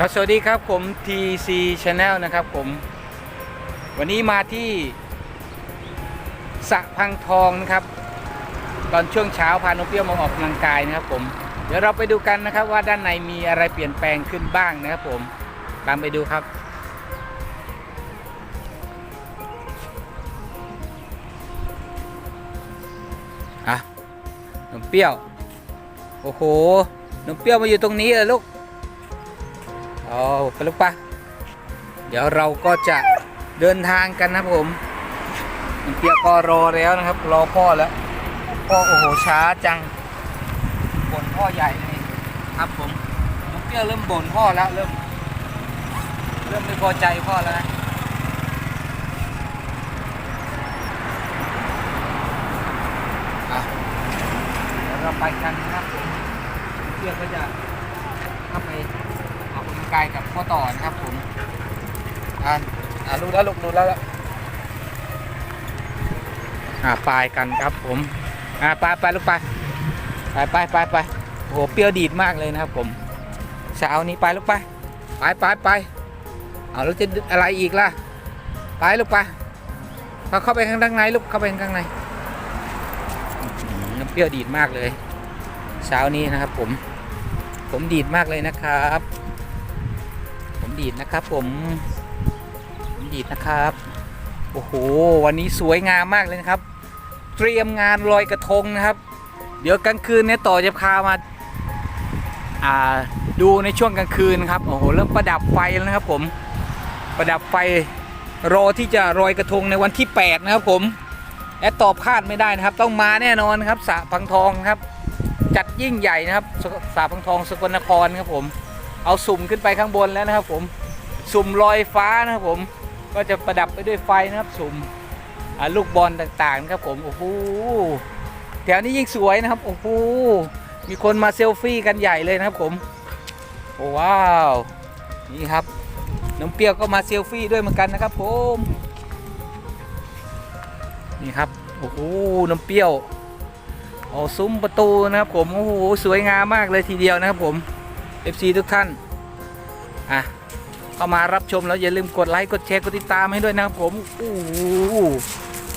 ครับสวัสดีครับผม TC Channel นะครับผม วันนี้มาที่สะพังทองนะครับ ตอนช่วงเช้าพานกเปี้ยวมาออกกำลังกายนะครับผม เดี๋ยวเราไปดูกันนะครับว่าด้านในมีอะไรเปลี่ยนแปลงขึ้นบ้างนะครับผม ตามไปดูครับอะนมเปรี้ยว โอ้โหนมเปรี้ยวมาอยู่ตรงนี้เลยลูก ไปลูกปะเดี๋ยวเราก็จะเดินทางกันนะผมเปียก็รอแล้วนะครับ รอพ่อแล้ว พ่อโอ้โหช้าจังบ่นพ่อใหญ่เลยครับผมน้องเปียเริ่มบ่นพ่อแล้ว เริ่ม เริ่มไม่พอใจพ่อแล้วนะเดี๋ยวเราไปกันนะครับผมน้องเปียกก็จะเข้าไป กายกับพ่อต่อนะครับผมอ่าอ่ารู้แล้วลูกรู้แล้วแล้วอ่าไปกันครับผมอ่าไปไปลูกไปไปไปไปไปโอ้โหเปรี้ยวดีดมากเลยนะครับผมเช้านี้ไปลูกไปไปไปไปเอาแล้วจะอะไรอีกล่ะไปลูกไปเข้าไปข้างในลูกเข้าไปข้างในน้ำเปรี้ยวดีดมากเลย เช้านี้นะครับผม ผมดีดมากเลยนะครับ ดีดนะครับ ผมดีดนะครับ โอ้โห วันนี้สวยงามมากเลยนะครับ เตรียมงานลอยกระทงนะครับ เดี๋ยวกลางคืนเนี่ยต่อจะพามาอ่าดูในช่วงกลางคืนครับ โอ้โห เริ่มประดับไฟแล้วนะครับ ผม ประดับไฟรอที่จะลอยกระทงในวันที่ 8 นะครับผม และตอบคาดไม่ได้นะครับ ต้องมาแน่นอนครับสระพังทองครับ จัดยิ่งใหญ่นะครับสสาพังทองสกลนครครับผม เอาสุ่มขึ้นไปข้างบนแล้วนะครับ ผมสุ่มลอยฟ้านะครับผมก็จะประดับไปด้วยไฟนะครับสุ่มลูกบอลต่างๆนะครับผมโอ้โหแถวนี้ยิ่งสวยนะครับโอ้โหมีคนมาเซลฟี่กันใหญ่เลยนะครับผมโอ้ว้าวนี่ครับน้องเปรี้ยวก็มาเซลฟี่ด้วยเหมือนกันนะครับผมนี่ครับโอ้โหน้ำเปรี้ยวโอ้ซุ้มประตูนะครับผม โอ้โห สวยงามมากเลยทีเดียวนะครับผม FC ทุกท่าน อะเข้ามารับชมแล้วอย่าลืมกดไลค์กดแชร์กดติดตามให้ด้วยนะครับผมโอ้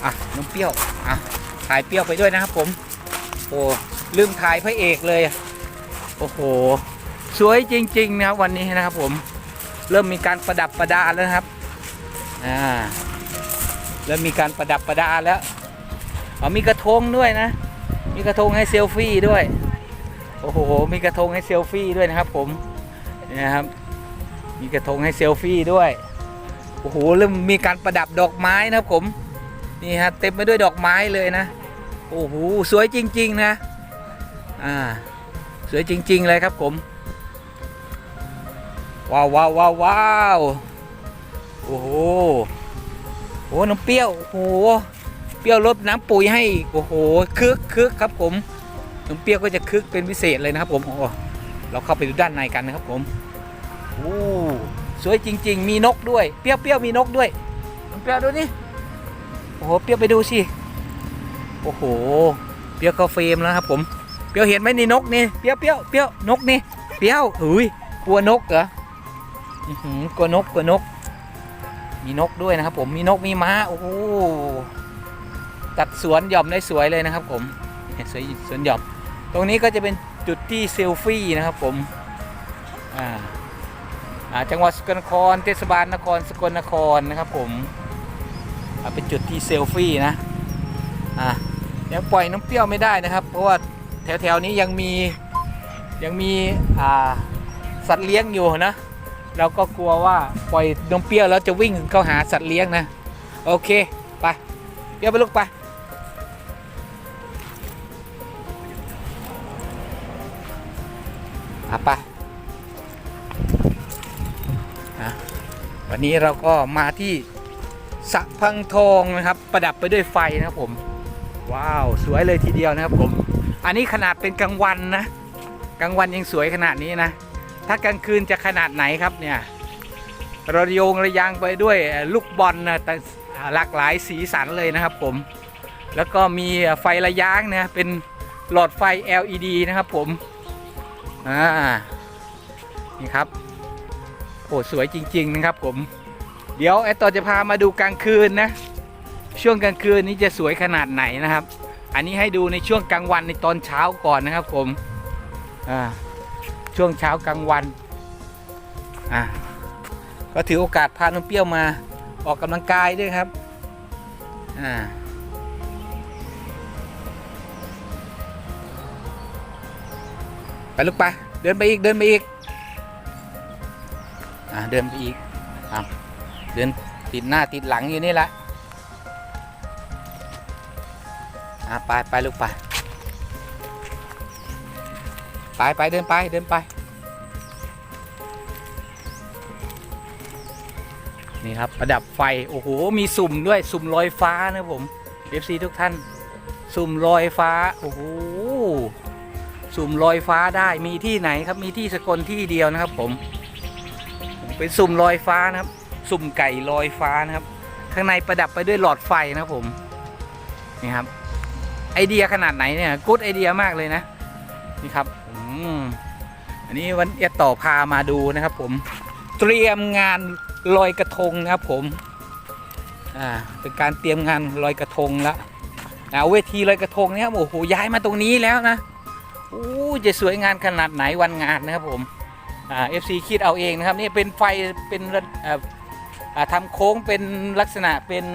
อะน้องเปรี้ยวอะถ่ายเปรี้ยวไปด้วยนะครับผมโอ้ลืมถ่ายพระเอกเลยโอ้โหสวยจริงๆนะครับวันนี้นะครับผมเริ่มมีการประดับประดาแล้วนะครับอ่าเริ่มมีการประดับประดาแล้วอ๋อมีกระทงด้วยนะ มีกระทงให้เซลฟี่ด้วย โอ้โห มีกระทงให้เซลฟี่ด้วยนะครับ ผมนี่นะครับ มีกระทงให้เซลฟี่ด้วย โอ้โหเริ่มมีการประดับดอกไม้นะครับผม นี่ฮะเต็มไปด้วยดอกไม้เลยนะ โอ้โห สวยจริง ๆ นะ อ่า สวยจริง ๆ เลยครับผม ว้าวว้าวว้าววาวโอ้โห โอ้น้ำเปรี้ยว โอ้โห เปรี้ยวลดน้ำปุ๋ยให้ โอ้โห คึกคึกครับผม น้ำเปรี้ยวก็จะคึกเป็นพิเศษเลยนะครับผมโอ้เราเข้าไปดูด้านในกันนะครับผมโอ้สวยจริง ๆ มีนกด้วย เปรี้ยวเปรี้ยวมีนกด้วยน้ำเปรี้ยวดูนี่โอ้โหเปรี้ยวไปดูสิโอ้โห เปรี้ยวเข้าเฟรมแล้วครับผมเปรี้ยวเห็นไหมนี่นกนี่เปรี้ยวเปรี้ยวเปรี้ยวนกนี่เปรี้ยวหุยกลัวนกเหรออื้อหือกลัวนกกลัวนก มีนกด้วยนะครับ ผมมีนกมีม้าโอ้โหตัดสวนหย่อมได้สวยเลยนะครับ ผมสวยสวนหย่อม ตรงนี้ก็จะเป็นจุดที่เซลฟี่นะครับผมอ่าอ่าจังหวัดสกลนคร เทศบาลนครสกลนครนะครับผมอ่าเป็นจุดที่เซลฟี่นะอ่ายังปล่อยน้ำเปรี้ยวไม่ได้นะครับ เพราะว่าแถวๆนี้ยังมียังมีอ่าสัตว์เลี้ยงอยู่นะเราก็กลัวว่าปล่อยน้ำเปรี้ยวแล้วจะวิ่งเข้าหาสัตว์เลี้ยงนะ โอเค ไปเปรี้ยวไปลูกไป อะไปะวันนี้เราก็มาที่สะพังทองนะครับ ประดับไปด้วยไฟนะครับผม ว้าว สวยเลยทีเดียวนะครับผม อันนี้ขนาดเป็นกลางวันนะ กลางวันยังสวยขนาดนี้นะ ถ้ากลางคืนจะขนาดไหนครับเนี่ยระโยงระยางไปด้วยลูกบอลนะแต่หลากหลายสีสันเลยนะครับผม แล้วก็มีไฟระยางนะเป็นหลอดไฟ LED นะครับผม อ่านี่ครับอ้สวยจริง ๆ นะครับ ผม เดี๋ยวไอต่อจะพามาดูกลางคืนนะ ช่วงกลางคืนนี้จะสวยขนาดไหนนะครับ อันนี้ให้ดูในช่วงกลางวันในตอนเช้าก่อนนะครับ ผมอ่าช่วงเช้ากลางวันอ่าก็ถือโอกาสพาน้องเปรี้ยวมาออกกำลังกายด้วยครับอ่า ลูกไป เดินไปอีก เดินไปอีก อ่า เดินไปอีกอ่าเดินติดหน้าติดหลังอยู่นี่แหละ อะไปไปลูกไป ไปไปเดินไปเดินไป นี่ครับประดับไฟ โอ้โห มีสุ่มด้วย สุ่มลอยฟ้านะผม FC ทุกท่าน สุ่มลอยฟ้า โอ้โห สุ่มลอยฟ้าได้มีที่ไหนครับมีที่สกลที่เดียวนะครับผมเป็นสุ่มลอยฟ้านะครับ สุ่มไก่ลอยฟ้านะครับ ข้างในประดับไปด้วยหลอดไฟนะครับผมนี่ครับ ไอเดียขนาดไหนเนี่ยกู๊ดไอเดียมากเลยนะนี่ครับอันนี้วันเอต่อพามาดูนะครับ ผมเตรียมงานลอยกระทงนะครับผมอ่าเป็นการเตรียมงานลอยกระทงแล้วเอาเวทีลอยกระทงเนี่ยครับโอ้โหย้ายมาตรงนี้แล้วนะ อ้จะสวยงานขนาดไหนวันงานนะครับผมอ่า FC คิดเอาเองนะครับนี่เป็นไฟเป็นระอ่าอ่าทำโค้งเป็นลักษณะเป็น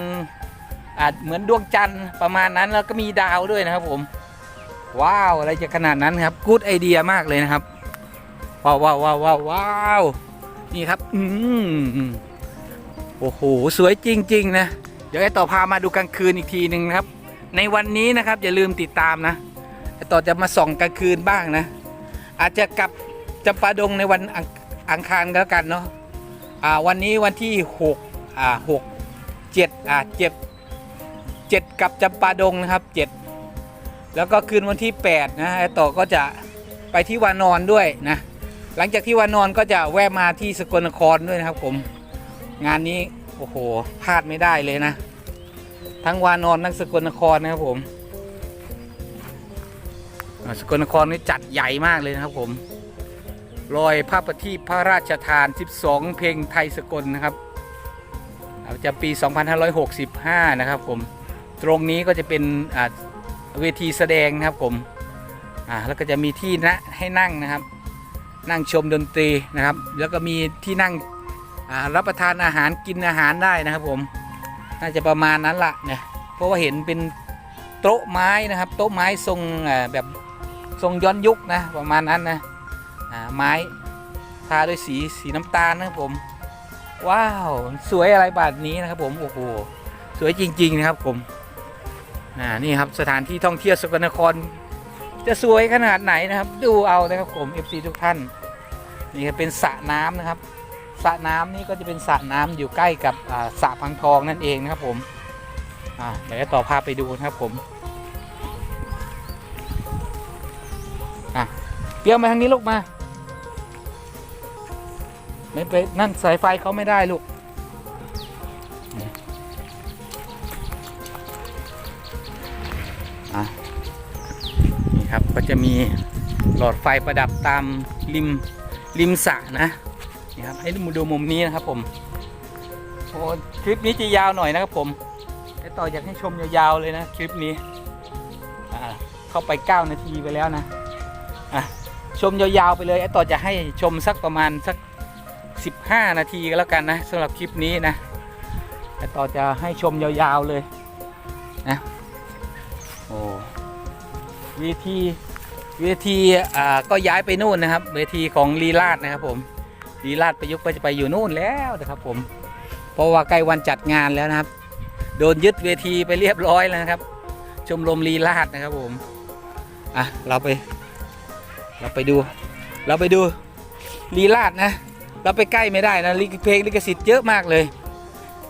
เหมือนดวงจันทร์ประมาณนั้นแล้วก็มีดาวด้วยนะครับผมว้าวอะไรจะขนาดนั้นครับกู๊ดไอเดียมากเลยนะครับว้าวว้าวว้าวว้าวาวนี่ครับอืมโอ้โหสวยจริง ๆ นะ เดี๋ยวไอต่อพามาดูกลางคืนอีกทีหนึ่งนะครับ ในวันนี้นะครับอย่าลืมติดตามนะ ต่อจะมาส่องกลางคืนบ้างนะ อาจจะกลับจำปาดงในวันอังอังคารก็แล้วกันเนาะอ่าวันนี้วันที่หกอ่าหกเจ็ดอ่าเจ็ดเจ็ดกับจำปาดงนะครับเจ็ดแล้วก็คืนวันที่8นะไอต่อก็จะไปที่วานอนด้วยนะหลังจากที่วานอนก็จะแวะมาที่สกลนครด้วยนะครับผมงานนี้โอ้โหพลาดไม่ได้เลยนะ ทั้งวานอนทั้งสกลนครนะครับผม สกลนครนี่จัดใหญ่มากเลยนะครับผมลอยพระประทีปพระราชทาน 12 เพลงไทยสกลนะครับประจำปี 2565 นะครับผม ตรงนี้ก็จะเป็นเวทีแสดงนะครับผมแล้วก็จะมีที่นะให้นั่งนะครับ นั่งชมดนตรีนะครับ แล้วก็มีที่นั่งรับประทานอาหารกินอาหารได้นะครับผม น่าจะประมาณนั้นละเนี่ยเพราะว่าเห็นเป็นโต๊ะไม้นะครับ โต๊ะไม้ทรงแบบ ทรงย้อนยุคนะประมาณนั้นนะอ่าไม้ทาด้วยสีสีน้ำตาลนะครับผม ว้าวสวยอะไรแบบนี้นะครับ ผมโอ้โหสวยจริง ๆ นะครับผมอ่านี่ครับสถานที่ท่องเที่ยวสกลนคร จะสวยขนาดไหนนะครับ ดูเอานะครับผม FC ทุกท่านนี่ครับเป็นสระน้ำนะครับสระน้ำนี่ก็จะเป็นสระน้ำอยู่ใกล้กับอ่าสระพังทองนั่นเองนะครับผมอ่าเดี๋ยวจะต่อภาพไปดูนะครับผม เปรี้ยวมาทางนี้ลูกมาไม่ไปนั่นสายไฟเขาไม่ได้ลูกนี่ครับก็จะมีหลอดไฟประดับตามริมริมสระนะนี่ครับให้ดูมุมนี้นะครับผมโอ้คลิปนี้จะยาวหน่อยนะครับผมไอ้ต่ออยากให้ชมยาวๆเลยนะคลิปนี้เข้าไป 9 นาทีไปแล้วนะอะ ชมยาวๆไปเลยไอ้ต่อจะให้ชมสักประมาณสัก 15 นาทีก็แล้วกันนะสำหรับคลิปนี้นะแต่ต่อจะให้ชมยาวๆเลยนะโอ้เวทีเวทีอ่าก็ย้ายไปนู่นนะครับ เวทีของลีลาดนะครับผมลีลาดประยุกต์ก็จะไปอยู่นู่นแล้วนะครับผมเพราะว่าใกล้วันจัดงานแล้วนะครับ โดนยึดเวทีไปเรียบร้อยแล้วนะครับ ชมรมลีลาดนะครับผมอะเราไป เราไปดู เราไปดูลีลาดนะ เราไปใกล้ไม่ได้นะลิขเพลงลิขสิทธิ์เยอะมากเลย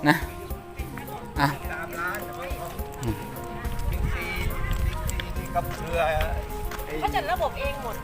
นะอะตามร้านบิ๊กซีบิ๊กซีนี่กับเครือไอ้เขาจัดระบบเองหมด